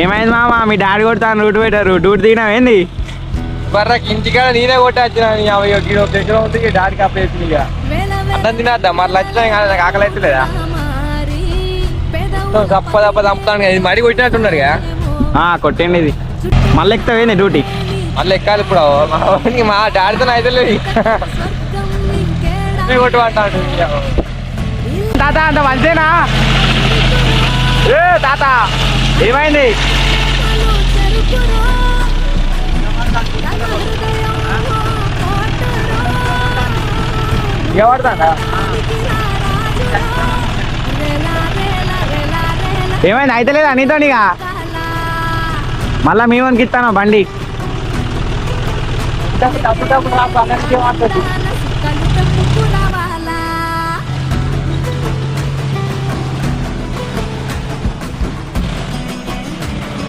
ఏమైంది మామ? మీ డాడీ కొడతాను రూట్ పెట్టారు రూట్ దిగినావు ఏంది? బర్రకి ఇంటికాడ నేనే కొట్టొచ్చిన దగ్గర ఉంది డాడీకి అప్పేసింది ఇక. అన్నం తినద్దా? మరి లంచ్ టైం కాదు నాకు ఆకలి అవుతలేదా తప్ప తప్ప చంపుతాను ఇది మడి కొట్టినట్టున్నారు కదా? కొట్టండి ఇది. మళ్ళీ ఎక్కుతావేంది డ్యూటీ? మళ్ళీ ఎక్కాలి ఇప్పుడు మా డాడీతో అయితే లేదు. తాత అంత మంచిదేనా ఏ తాత. ఏమైంది? ఎవడతాడా ఏమైంది? అయితే లేదా నీతోనిగా మళ్ళా మీ వానికి ఇస్తాను బండి? తప్పు తప్పు రాపు అన్నట్టు మాట్లాడు